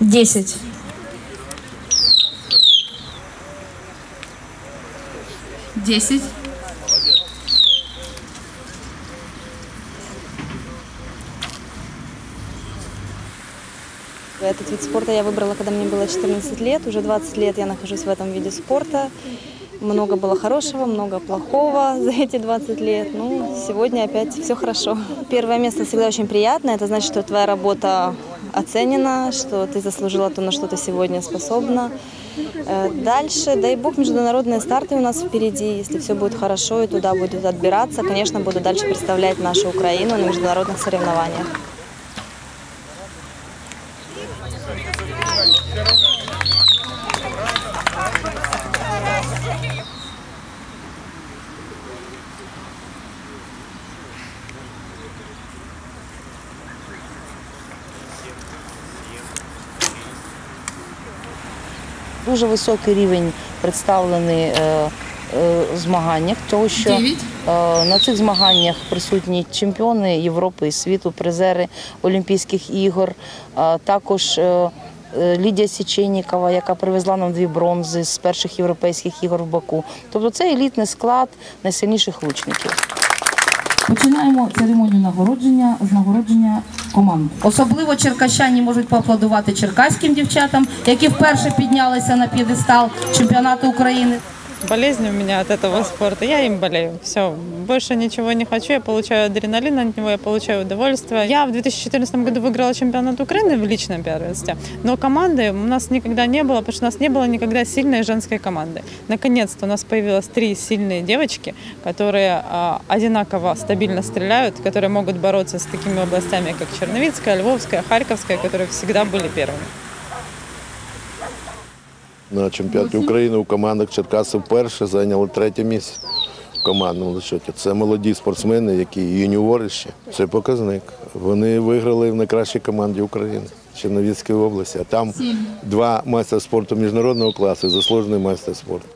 10. Десять. Этот вид спорта я выбрала, когда мне было 14 лет. Уже 20 лет я нахожусь в этом виде спорта. Много было хорошего, много плохого за эти 20 лет. Ну, сегодня опять все хорошо. Первое место всегда очень приятно. Это значит, что твоя работа оценена, что ты заслужила то, на что ты сегодня способна. Э, Дальше, дай бог, международные старты у нас впереди. Если все будет хорошо и туда будут отбираться, конечно, буду дальше представлять нашу Украину на международных соревнованиях. Дуже високий рівень представлений е, е, змаганнях, тому що е, на цих змаганнях присутні чемпіони Європи і світу, призери Олімпійських ігор, також Лідія Січенікова, яка привезла нам дві бронзи з перших європейських ігор в Баку. Тобто це елітний склад найсильніших лучників. Починаємо церемонію нагородження з нагородження команд. Особливо черкащані можуть поаплодувати черкаським дівчатам, які вперше піднялися на п'єдестал чемпіонату України. Болезнь у меня от этого спорта. Я им болею. Все, больше ничего не хочу. Я получаю адреналин от него, я получаю удовольствие. Я в 2014 году выиграла чемпионат Украины в личном первенстве, но команды у нас никогда не было, потому что у нас не было никогда сильной женской команды. Наконец-то у нас появилось три сильные девочки, которые а, одинаково стабильно стреляют, которые могут бороться с такими областями, как Черновицкая, Львовская, Харьковская, которые всегда были первыми. На чемпіонаті України у командах Черкаси вперше зайняли третє місце в командному зачеті. Це молоді спортсмени, які юніори ще. Це показник. Вони виграли в найкращій команді України Черновіцької області. А там два майстер спорту міжнародного класу заслужений майстер спорту.